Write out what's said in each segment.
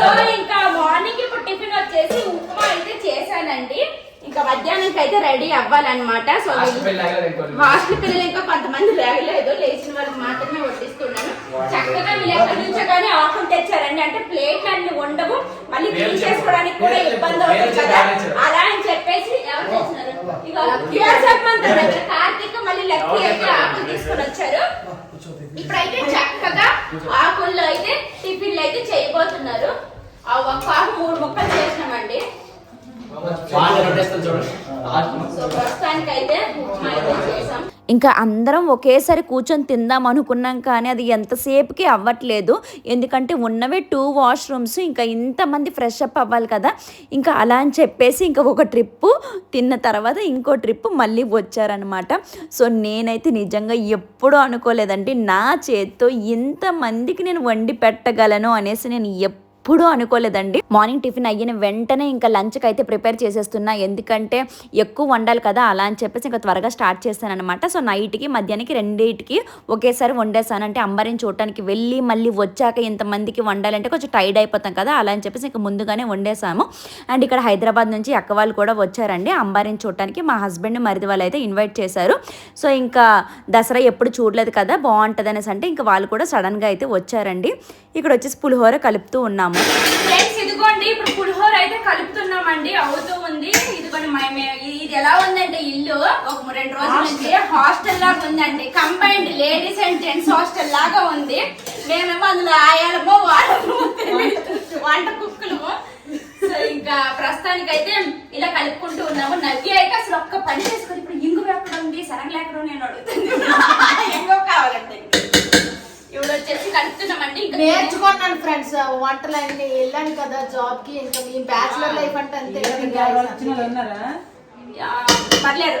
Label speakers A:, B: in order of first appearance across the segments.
A: So ఇంకా morning ఇప్పుడు tiffin వచ్చేసి ఉప్మా అయితే చేశానండి. ఇంకా మధ్యాహ్నానికి అయితే రెడీ అవ్వాలన్నమాట. సో హాస్టల్ పిల్లలు ఇంకా కొంతమంది లేగలేదు లేచిన వాళ్ళకి మాత్రమే వడ్డిస్తున్నాను. చక్కగా వీళ్ళు ఎక్కడి నుంచో కానీ ఆఫర్ తెచ్చారండి. అంటే ప్లేట్లు అన్ని ఉండవు. మళ్ళీ క్లీన్ చేసుకోవడానికి కూడా ఇబ్బంది అవుతుంది కదా. అలా అని చెప్పేసి ఎవరు తెచ్చినారు? ఇక కార్తీక్ మళ్ళీ లక్కీ అయితే ఆకులు తీసుకొని వచ్చారు. ఇప్పుడైతే చక్కగా ఆకుల్లో అయితే టిఫిన్లు అయితే చేయబోతున్నారు. ఆ ఒక్క ఆకు మూడు ముక్కలు చేసినామండి. సో ప్రస్తుతానికి ఉప్మా అయితే చేసాం.
B: ఇంకా అందరం ఒకేసారి కూర్చొని తిందాం అనుకున్నాం కానీ అది ఎంతసేపుకి అవ్వట్లేదు. ఎందుకంటే ఉన్నవే టూ వాష్రూమ్స్ ఇంకా ఇంతమంది ఫ్రెష్ అప్ అవ్వాలి కదా. ఇంకా అలా అని చెప్పేసి ఇంకా ఒక ట్రిప్పు తిన్న తర్వాత ఇంకో ట్రిప్ మళ్ళీ వచ్చారనమాట సో నేనైతే నిజంగా ఎప్పుడూ అనుకోలేదండి. నా చేత్తో ఇంతమందికి నేను వండి పెట్టగలను అనేసి నేను ఎప్పుడు ఎప్పుడూ అనుకోలేదండి. మార్నింగ్ టిఫిన్ అయిన వెంటనే ఇంకా లంచ్కి అయితే ప్రిపేర్ చేసేస్తున్నా. ఎందుకంటే ఎక్కువ వండాలి కదా అలా అని చెప్పేసి ఇంకా త్వరగా స్టార్ట్ చేశాను అనమాట సో నైట్కి మధ్యాహ్నానికి రెండింటికి ఒకేసారి వండేసాను అంటే అంబరిని చూడటానికి వెళ్ళి మళ్ళీ వచ్చాక ఇంతమందికి వండాలంటే కొంచెం టైర్డ్ అయిపోతాం కదా అలా అని చెప్పేసి ఇంకా ముందుగానే వండేసాము అండ్ ఇక్కడ హైదరాబాద్ నుంచి అక్క వాళ్ళు కూడా వచ్చారండి. అంబారిని చూడటానికి మా హస్బెండ్ మరిది వాళ్ళు అయితే ఇన్వైట్ చేశారు. సో ఇంకా దసరా ఎప్పుడు చూడలేదు కదా బాగుంటుంది అనేసి అంటే ఇంకా వాళ్ళు కూడా సడన్గా అయితే వచ్చారండి. ఇక్కడ వచ్చేసి పులిహోర కలుపుతూ ఉన్నాము.
A: ఫ్రెండ్స్ ఇదిగోండి ఇప్పుడు పులిహోర అయితే కలుపుతున్నామండి. అవుతూ ఉంది. ఇదిగోండి ఇది ఎలా ఉందంటే ఇల్లు. ఒక రెండు రోజుల నుంచి హాస్టల్ లాగా ఉందండి. Combined ladies and gents hostel లాగా ఉంది. మేమేమో అందులో ఆయాలమో వాళ్ళమో. వంట కుక్కులము సో ఇంకా ప్రస్తుతానికి అయితే ఇలా కలుపుకుంటూ ఉన్నాము. నవ్వి అయితే అసలు ఒక్క పని చేసుకొని ఇప్పుడు ఇంగు ఎక్కడ ఉంది సరంగ్ ఎక్కడ నేను అడుగుతాను ఇంకో కావాలంటే ఇప్పుడు వచ్చేసి కలుపుతున్నామండి.
C: నేర్చుకున్నాను ఫ్రెండ్స్ వంటలు అన్ని వెళ్ళాను కదా జాబ్కి ఇంకా మీ బ్యాచులర్ లైఫ్ అంటే అంతే
A: పర్లేదు.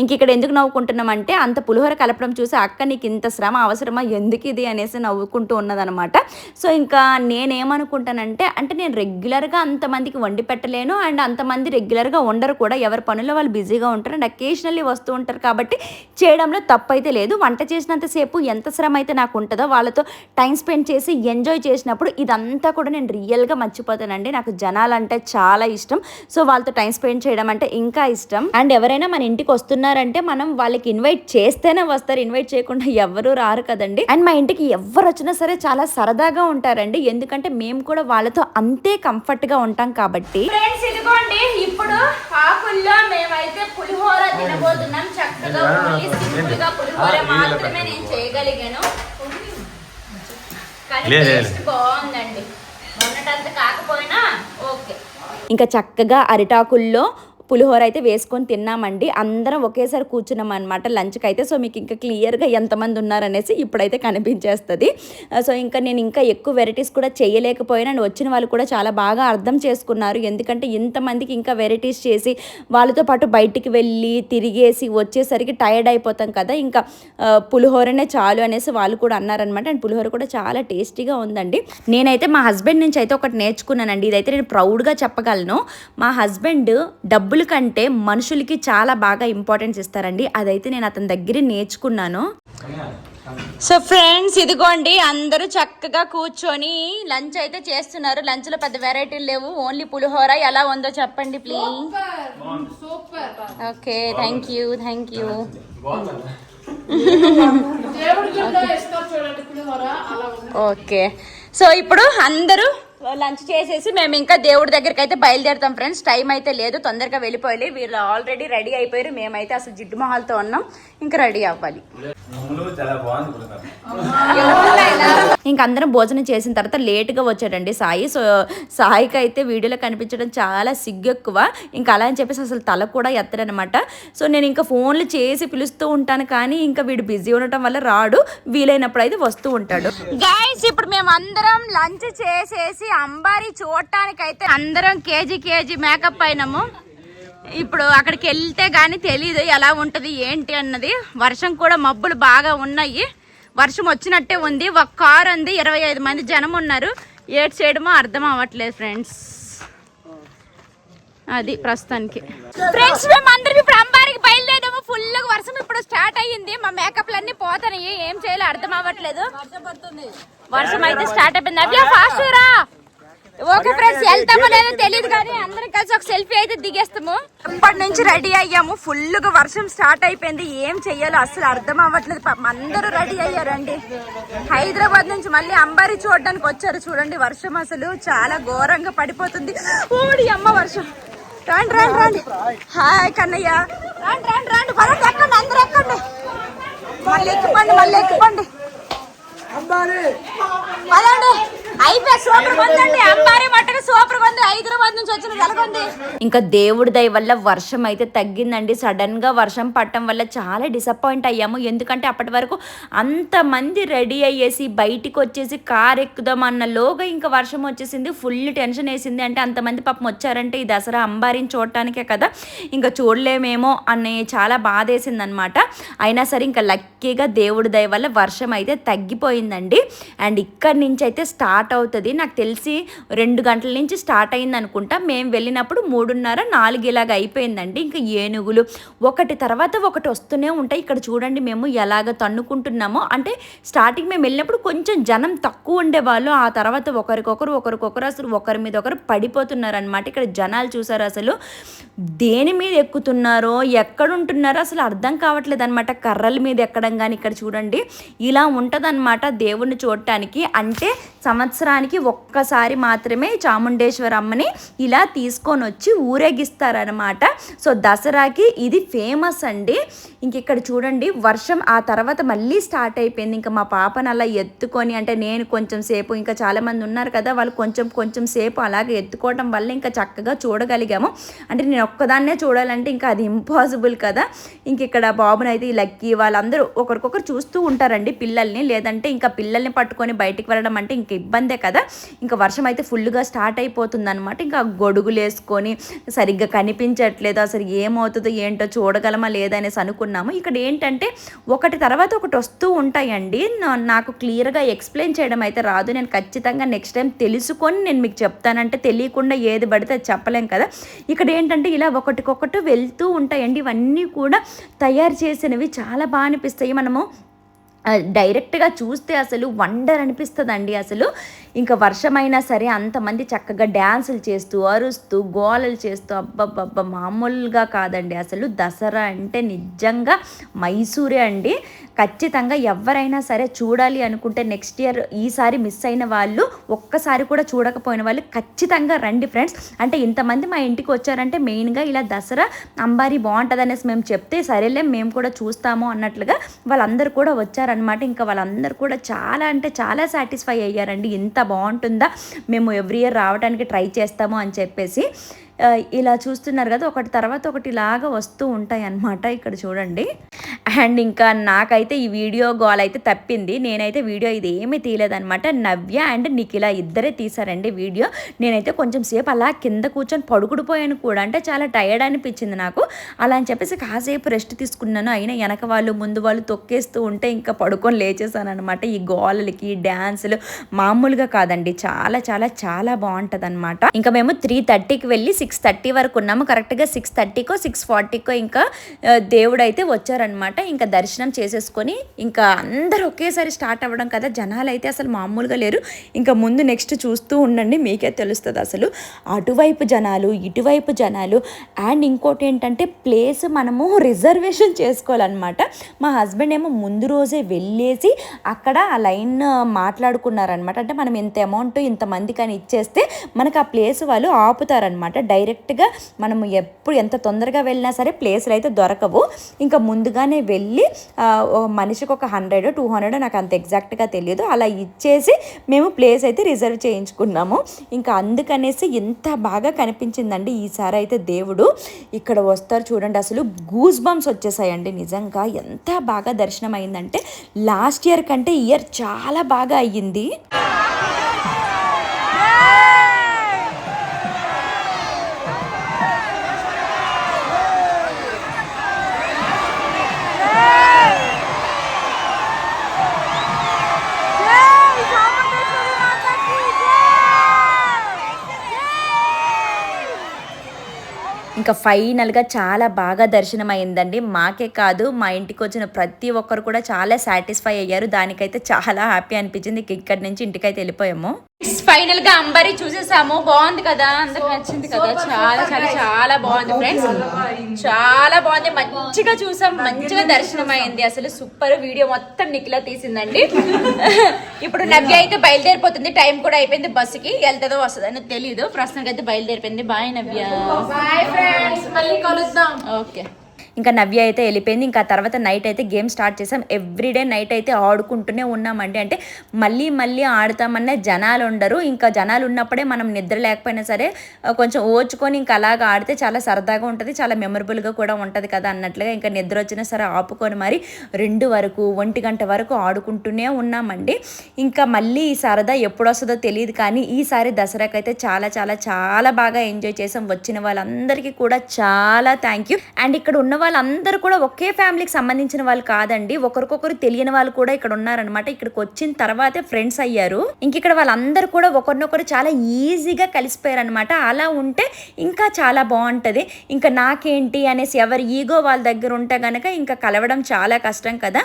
B: ఇంక ఇక్కడ ఎందుకు నవ్వుకుంటున్నామంటే అంత పులిహోర కలపడం చూసి అక్క నీకు ఇంత శ్రమ అవసరమా? ఎందుకు ఇది అనేసి నవ్వుకుంటూ ఉన్నదనమాట సో ఇంకా నేనేమనుకుంటానంటే అంటే నేను రెగ్యులర్గా అంతమందికి వండి పెట్టలేను. అండ్ అంతమంది రెగ్యులర్గా ఉండరు కూడా. ఎవరి పనుల్లో వాళ్ళు బిజీగా ఉంటారు. అండ్ అకేషనల్లీ వస్తూ ఉంటారు కాబట్టి చేయడంలో తప్పు అయితే లేదు. వంట చేసినంతసేపు ఎంత శ్రమ అయితే నాకు ఉంటుందో వాళ్ళతో టైం స్పెండ్ చేసి ఎంజాయ్ చేసినప్పుడు ఇదంతా కూడా నేను రియల్గా మర్చిపోతానండి. నాకు జనాలంటే చాలా ఇష్టం. సో వాళ్ళతో టైం స్పెండ్ చేయడం అంటే ఇంకా ఇష్టం. అండ్ ఎవరైనా మన ఇంటికి వస్తున్నారంటే మనం వాళ్ళకి ఇన్వైట్ చేస్తేనే వస్తారు. ఇన్వైట్ చేయకుండా ఎవరు రారు కదండి. అండ్ మా ఇంటికి ఎవరు వచ్చినా సరే చాలా సరదాగా ఉంటారండి. ఎందుకంటే మేము కూడా వాళ్ళతో అంతే కంఫర్ట్గా ఉంటాం కాబట్టి.
A: ఫ్రెండ్స్ ఇదిగోండి. ఇప్పుడు ఆకుల్లో మేమైతే పులిహోర తినబోతున్నాం. చక్కగా పులిహోర మాత్రమే నేను చేయగలిగాను. బాగుందండి. మొన్నటంత కాకపోయినా ఓకే.
B: ఇంకా చక్కగా అరిటాకుల్లో పులిహోర అయితే వేసుకొని తిన్నామండి. అందరం ఒకేసారి కూర్చున్నాం అనమాట లంచ్కి అయితే సో మీకు ఇంకా క్లియర్గా ఎంతమంది ఉన్నారనేసి ఇప్పుడైతే కనిపించేస్తుంది. సో ఇంకా నేను ఇంకా ఎక్కువ వెరైటీస్ కూడా చేయలేకపోయినా. అండ్ వచ్చిన వాళ్ళు కూడా చాలా బాగా అర్థం చేసుకున్నారు. ఎందుకంటే ఇంతమందికి ఇంకా వెరైటీస్ చేసి వాళ్ళతో పాటు బయటికి వెళ్ళి తిరిగేసి వచ్చేసరికి టైర్డ్ అయిపోతాం కదా. ఇంకా పులిహోరనే చాలు అనేసి వాళ్ళు కూడా అన్నారనమాట అండ్ పులిహోర కూడా చాలా టేస్టీగా ఉందండి. నేనైతే మా హస్బెండ్ నుంచి అయితే ఒకటి నేర్చుకున్నానండి. ఇదైతే నేను ప్రౌడ్గా చెప్పగలను. మా హస్బెండ్ డబ్బులు కంటే మనుషులకి చాలా బాగా ఇంపార్టెన్స్ ఇస్తారండి. అదైతే నేను అతని దగ్గర నేర్చుకున్నాను.
A: సో ఫ్రెండ్స్ ఇదిగోండి అందరూ చక్కగా కూర్చొని లంచ్ అయితే చేస్తున్నారు. లంచ్లో పెద్ద వెరైటీలు లేవు. ఓన్లీ పులిహోర. ఎలా ఉందో చెప్పండి please
C: super
A: okay thank you thank you okay. So ఇప్పుడు అందరూ లంచ్ చేసేసి మేము ఇంకా దేవుడి దగ్గరికి అయితే బయలుదేరుతాం ఫ్రెండ్స్. టైం అయితే లేదు తొందరగా వెళ్ళిపోయి వీళ్ళు ఆల్రెడీ రెడీ అయిపోయారు. మేమైతే అసలు జిడ్డు మొహాలతో ఉన్నాం. ఇంకా రెడీ అవ్వాలి.
B: ఇంక అందరం భోజనం చేసిన తర్వాత లేట్గా వచ్చాడండి సాయి. సో సాయికి అయితే వీడియోలో కనిపించడం చాలా సిగ్గు ఎక్కువ ఇంకా అలా అని చెప్పేసి అసలు తల కూడా ఎత్తడనమాట. సో నేను ఇంకా ఫోన్లు చేసి పిలుస్తూ ఉంటాను కానీ ఇంకా వీడు బిజీ ఉండటం వల్ల రాడు. వీలైనప్పుడు అయితే వస్తూ ఉంటాడు.
A: గైస్ ఇప్పుడు మేము అందరం లంచ్ చేసేసి అంబారి చూడటానికైతే అందరం కేజీ కేజీ మేకప్ అయినాము. ఇప్పుడు అక్కడికి వెళ్తే కానీ తెలియదు ఎలా ఉంటుంది ఏంటి అన్నది. వర్షం కూడా మబ్బులు బాగా ఉన్నాయి. వర్షం వచ్చినట్టే ఉంది. ఒక కార్ ఉంది. ఇరవై ఐదు మంది జనం ఉన్నారు. ఏడ్ చేయడమో అర్థం అవ్వట్లేదు ఫ్రెండ్స్ అది ప్రస్తుతానికి. ఫ్రెండ్స్ మేము అందరం ఇప్పుడు అంబారికి బయలుదేరాము. ఫుల్ వర్షం ఇప్పుడు స్టార్ట్ అయ్యింది. మా మేకప్లు అన్ని పోతాయి ఏం చేయాలో అర్థం అవ్వట్లేదు. వర్షం అయితే స్టార్ట్ అయిపోయింది. అవి ఫాస్ట్ రా. ఓకే ఫ్రెండ్స్ వెళ్తామో లేదో తెలియదు కానీ అందరం కలిసి ఒక సెల్ఫీ అయితే దిగేస్తాము. ఇప్పటి నుంచి రెడీ అయ్యాము. ఫుల్గా వర్షం స్టార్ట్ అయిపోయింది. ఏం చెయ్యాలో అసలు అర్థం అవ్వట్లేదు. పాపం అందరూ రెడీ అయ్యారండి. హైదరాబాద్ నుంచి మళ్ళీ అంబారి చూడడానికి వచ్చారు చూడండి. వర్షం అసలు చాలా ఘోరంగా పడిపోతుంది. ఓడి అమ్మ వర్షం. రాండి రాండి రాండి. హాయ్ కన్నయ్య. రాండి రాండి రాండి. పరండి ఎక్కండి అందరూ ఎక్కండి. మళ్ళీ ఎక్కిపండి మళ్ళీ ఎక్కిపండి. పదండి.
B: ఇంకా దేవుడి దయ వల్ల వర్షం అయితే తగ్గిందండి. సడన్గా వర్షం పట్టడం వల్ల చాలా డిసప్పాయింట్ అయ్యాము. ఎందుకంటే అప్పటి వరకు అంతమంది రెడీ అయ్యేసి బయటికి వచ్చేసి కార్ ఎక్కుదాం అన్న లోగా ఇంకా వర్షం వచ్చేసింది. ఫుల్ టెన్షన్ వేసింది. అంటే అంతమంది పాపం వచ్చారంటే ఈ దసరా అంబారిని చూడటానికే కదా. ఇంకా చూడలేమేమో అని చాలా బాధ వేసింది అనమాట అయినా సరే ఇంకా లక్కీగా దేవుడి దయ వల్ల వర్షం అయితే తగ్గిపోయిందండి. అండ్ ఇక్కడి నుంచి అయితే స్టార్ట్ అవుతుంది అవుతుంది. నాకు తెలిసి రెండు గంటల నుంచి స్టార్ట్ అయింది అనుకుంటా. మేము వెళ్ళినప్పుడు మూడున్నర నాలుగు ఇలాగ అయిపోయిందండి. ఇంకా ఏనుగులు ఒకటి తర్వాత ఒకటి వస్తూనే ఉంటాయి. ఇక్కడ చూడండి మేము ఎలాగ తన్నుకుంటున్నామో. అంటే స్టార్టింగ్ మేము వెళ్ళినప్పుడు కొంచెం జనం తక్కువ ఉండేవాళ్ళు. ఆ తర్వాత ఒకరికొకరు ఒకరికొకరు అసలు ఒకరి మీద ఒకరు పడిపోతున్నారు అనమాట ఇక్కడ జనాలు చూసారు అసలు. దేని మీద ఎక్కుతున్నారో ఎక్కడ ఉంటున్నారో అసలు అర్థం కావట్లేదు అనమాట కర్రల మీద ఎక్కడం కానీ ఇక్కడ చూడండి. ఇలా ఉంటుందన్నమాట దేవుణ్ణి చూడటానికి. అంటే సంవత్సరానికి ఒక్కసారి మాత్రమే చాముండేశ్వర అమ్మని ఇలా తీసుకొని వచ్చి ఊరేగిస్తారనమాట సో దసరాకి ఇది ఫేమస్ అండి. ఇంక ఇక్కడ చూడండి వర్షం ఆ తర్వాత మళ్ళీ స్టార్ట్ అయిపోయింది. ఇంకా మా పాపను అలా ఎత్తుకొని అంటే నేను కొంచెం సేపు ఇంకా చాలామంది ఉన్నారు కదా వాళ్ళు కొంచెం కొంచెం సేపు అలాగే ఎత్తుకోవడం వల్ల ఇంకా చక్కగా చూడగలిగాము. అంటే నేను ఒక్కదాన్నే చూడాలంటే ఇంకా అది ఇంపాసిబుల్ కదా. ఇంక ఇక్కడ బాబునైతే ఈ లక్కీ వాళ్ళందరూ ఒకరికొకరు చూస్తూ ఉంటారండి పిల్లల్ని. లేదంటే ఇంకా పిల్లల్ని పట్టుకొని బయటికి వెళ్ళడం అంటే ఇంక ఇబ్బందే కదా. ఇంకా వర్షం అయితే ఫుల్గా స్టార్ట్ అయిపోతుంది అనమాట ఇంకా గొడుగులు వేసుకొని సరిగ్గా కనిపించట్లేదు. అసలు ఏమవుతుందో ఏంటో చూడగలమా లేదనేసి అనుకున్నాము. ఇక్కడ ఏంటంటే ఒకటి తర్వాత ఒకటి వస్తూ ఉంటాయండి. నా- నాకు క్లియర్గా ఎక్స్ప్లెయిన్ చేయడం అయితే రాదు. నేను ఖచ్చితంగా నెక్స్ట్ టైం తెలుసుకొని నేను మీకు చెప్తానంటే తెలియకుండా ఏది పడితే అది చెప్పలేం కదా. ఇక్కడ ఏంటంటే ఇలా ఒకటికొకటి వెళ్తూ ఉంటాయండి. ఇవన్నీ కూడా తయారు చేసినవి చాలా బాగా అనిపిస్తాయి. మనము డైరెక్ట్గా చూస్తే అసలు వండర్ అనిపిస్తుందండి అసలు. ఇంకా వర్షమైనా సరే అంతమంది చక్కగా డ్యాన్సులు చేస్తూ అరుస్తూ గోలలు చేస్తూ అబ్బబ్బబ్బ మామూలుగా కాదండి అసలు. దసరా అంటే నిజంగా మైసూరే అండి. ఖచ్చితంగా ఎవరైనా సరే చూడాలి అనుకుంటే నెక్స్ట్ ఇయర్ ఈసారి మిస్ అయిన వాళ్ళు ఒక్కసారి కూడా చూడకపోయిన వాళ్ళు ఖచ్చితంగా రండి ఫ్రెండ్స్. అంటే ఇంతమంది మా ఇంటికి వచ్చారంటే మెయిన్గా ఇలా దసరా అంబారి బాగుంటుంది అనేసి మేము చెప్తే సరేలే మేము కూడా చూస్తాము అన్నట్లుగా వాళ్ళందరూ కూడా వచ్చారు వచ్చారనమాట ఇంకా వాళ్ళందరూ కూడా చాలా అంటే చాలా సాటిస్ఫై అయ్యారండి. ఇంత బాగుంటుందా? మేము ఎవ్రీ ఇయర్ రావడానికి ట్రై చేస్తాము అని చెప్పేసి. ఇలా చూస్తున్నారు కదా ఒకటి తర్వాత ఒకటి ఇలాగా వస్తూ ఉంటాయి అన్నమాట ఇక్కడ చూడండి. అండ్ ఇంకా నాకైతే ఈ వీడియో గోల్ అయితే తప్పింది. నేనైతే వీడియో ఇది ఏమీ తీయలేదన్నమాట. నవ్య అండ్ నిఖిల ఇద్దరే తీసారండి వీడియో. నేనైతే కొంచెం సేపు అలా కింద కూర్చొని పడుకుడిపోయాను కూడా. అంటే చాలా టైర్డ్ అనిపించింది నాకు. అలా అని చెప్పేసి కాసేపు రెస్ట్ తీసుకున్నాను. అయినా వెనక వాళ్ళు ముందు వాళ్ళు తొక్కేస్తూ ఉంటే ఇంకా పడుకొని లేచేసాను అనమాట ఈ గోలలకి డ్యాన్సులు మామూలుగా కాదండి. చాలా చాలా చాలా బాగుంటుంది అనమాట ఇంకా మేము త్రీ థర్టీకి వెళ్ళి సిక్స్ థర్టీ వరకు ఉన్నాము. కరెక్ట్గా సిక్స్ థర్టీకో సిక్స్ ఫార్టీకో ఇంకా దేవుడు అయితే వచ్చారనమాట ఇంకా దర్శనం చేసేసుకొని ఇంకా అందరూ ఒకేసారి స్టార్ట్ అవ్వడం కదా. జనాలు అయితే అసలు మామూలుగా లేరు. ఇంకా ముందు నెక్స్ట్ చూస్తూ ఉండండి మీకే తెలుస్తుంది అసలు. అటువైపు జనాలు ఇటువైపు జనాలు. అండ్ ఇంకోటి ఏంటంటే ప్లేస్ మనము రిజర్వేషన్ చేసుకోవాలన్నమాట. మా హస్బెండ్ ఏమో ముందు రోజే వెళ్ళేసి అక్కడ ఆ లైన్ మాట్లాడుకున్నారనమాట అంటే మనం ఇంత అమౌంట్ ఇంతమంది కానీ ఇచ్చేస్తే మనకు ఆ ప్లేస్ వాళ్ళు ఆపుతారనమాట డైరెక్ట్గా మనము ఎప్పుడు ఎంత తొందరగా వెళ్ళినా సరే ప్లేస్లు అయితే దొరకవు. ఇంకా ముందుగానే వెళ్ళి మనిషికి ఒక హండ్రెడ్ టూ హండ్రెడ్ నాకు అంత ఎగ్జాక్ట్గా తెలియదు. అలా ఇచ్చేసి మేము ప్లేస్ అయితే రిజర్వ్ చేయించుకున్నాము. ఇంకా అందుకనేసి ఎంత బాగా కనిపించిందండి ఈసారి అయితే దేవుడు. ఇక్కడ వస్తారు చూడండి అసలు గూస్ బంప్స్ వచ్చేసాయండి నిజంగా. ఎంత బాగా దర్శనం అయిందంటే లాస్ట్ ఇయర్ కంటే ఇయర్ చాలా బాగా అయ్యింది. ఇంకా ఫైనల్గా చాలా బాగా దర్శనం అయిందండి మాకే కాదు మా ఇంటికి వచ్చిన ప్రతి ఒక్కరు కూడా చాలా సాటిస్ఫై అయ్యారు. దానికైతే చాలా హ్యాపీ అనిపించింది. ఇక్కడి నుంచి ఇంటికైతే వెళ్ళిపోయాము. ఫైనల్గా అంబరి చూసేసాము. బాగుంది కదా? అందరికి నచ్చింది కదా? చాలా చాలా చాలా బాగుంది ఫ్రెండ్స్ చాలా బాగుంది. మంచిగా చూసాం. మంచిగా దర్శనం అయింది అసలు సూపర్ వీడియో మొత్తం నిఖిల తీసిందండి. ఇప్పుడు నవ్య అయితే బయలుదేరిపోతుంది. టైం కూడా అయిపోయింది బస్సుకి. వెళ్తుందో వస్తుందని తెలియదు ప్రస్తుతానికి అయితే బయలుదేరిపోయింది. బాయ్ నవ్య. ఓకే ఇంకా నవ్య అయితే వెళ్ళిపోయింది. ఇంకా తర్వాత నైట్ అయితే గేమ్ స్టార్ట్ చేసాం. ఎవ్రీడే నైట్ అయితే ఆడుకుంటూనే ఉన్నామండి. అంటే మళ్ళీ మళ్ళీ ఆడతామన్న జనాలు ఉండరు. ఇంకా జనాలు ఉన్నప్పుడే మనం నిద్ర లేకపోయినా సరే కొంచెం ఓచుకొని ఇంకా అలాగ ఆడితే చాలా సరదాగా ఉంటుంది. చాలా మెమరబుల్గా కూడా ఉంటుంది కదా అన్నట్లుగా ఇంకా నిద్ర వచ్చినా సరే ఆపుకొని మరి రెండు వరకు ఒంటి గంట వరకు ఆడుకుంటూనే ఉన్నామండి. ఇంకా మళ్ళీ ఈ సరదా ఎప్పుడు వస్తుందో తెలియదు కానీ ఈసారి దసరాకి అయితే చాలా చాలా చాలా బాగా ఎంజాయ్ చేసాం. వచ్చిన వాళ్ళందరికీ కూడా చాలా థ్యాంక్ యూ అండ్ ఇక్కడ ఉన్న వాళ్ళందరూ కూడా ఒకే ఫ్యామిలీకి సంబంధించిన వాళ్ళు కాదండి. ఒకరికొకరు తెలియని వాళ్ళు కూడా ఇక్కడ ఉన్నారనమాట ఇక్కడికి వచ్చిన తర్వాతే ఫ్రెండ్స్ అయ్యారు. ఇంక ఇక్కడ వాళ్ళందరూ కూడా ఒకరినొకరు చాలా ఈజీగా కలిసిపోయారు అనమాట అలా ఉంటే ఇంకా చాలా బాగుంటుంది. ఇంకా నాకేంటి అనేసి ఎవరి ఈగో వాళ్ళ దగ్గర ఉంటే కనుక ఇంకా కలవడం చాలా కష్టం కదా.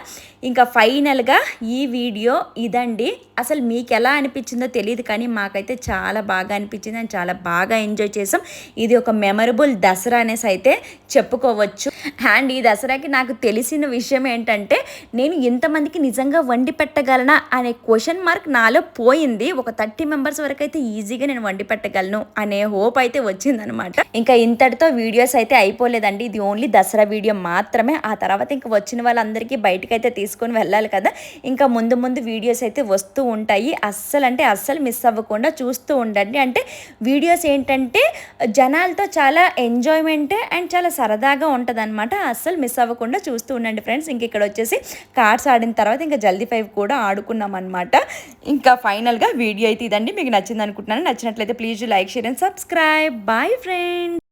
B: ఇంకా ఫైనల్గా ఈ వీడియో ఇదండి. అసలు మీకు ఎలా అనిపించిందో తెలియదు కానీ మాకైతే చాలా బాగా అనిపించింది. అండ్ చాలా బాగా ఎంజాయ్ చేసాం. ఇది ఒక మెమరబుల్ దసరా అనేసి అయితే చెప్పుకోవచ్చు. అండ్ ఈ దసరాకి నాకు తెలిసిన విషయం ఏంటంటే నేను ఎంతమందికి నిజంగా వండి పెట్టగలనా అనే క్వశ్చన్ మార్క్ నాలో పోయింది. ఒక థర్టీ మెంబర్స్ వరకు అయితే ఈజీగా నేను వండి పెట్టగలను అనే హోప్ అయితే వచ్చిందనమాట. ఇంకా ఇంతటితో వీడియోస్ అయితే అయిపోలేదండి. ఇది ఓన్లీ దసరా వీడియో మాత్రమే. ఆ తర్వాత ఇంకా వచ్చిన వాళ్ళందరికీ బయటకు అయితే తీసుకొని వెళ్ళాలి కదా. ఇంకా ముందు ముందు వీడియోస్ అయితే వస్తూ ఉంటాయి. అస్సలు అంటే అస్సలు మిస్ అవ్వకుండా చూస్తూ ఉండండి. అంటే వీడియోస్ ఏంటంటే జనాలతో చాలా ఎంజాయ్మెంట్ అండ్ చాలా సరదాగా ఉంటుంది అనమాట అస్సలు మిస్ అవ్వకుండా చూస్తూ ఉండండి ఫ్రెండ్స్. ఇంక ఇక్కడ వచ్చేసి కార్డ్స్ ఆడిన తర్వాత ఇంకా జల్దీ ఫైవ్ కూడా ఆడుకున్నాం అనమాట ఇంకా ఫైనల్గా వీడియో అయితే ఇదండి. మీకు నచ్చింది అనుకుంటున్నాను. నచ్చినట్లయితే please like share and subscribe. Bye friends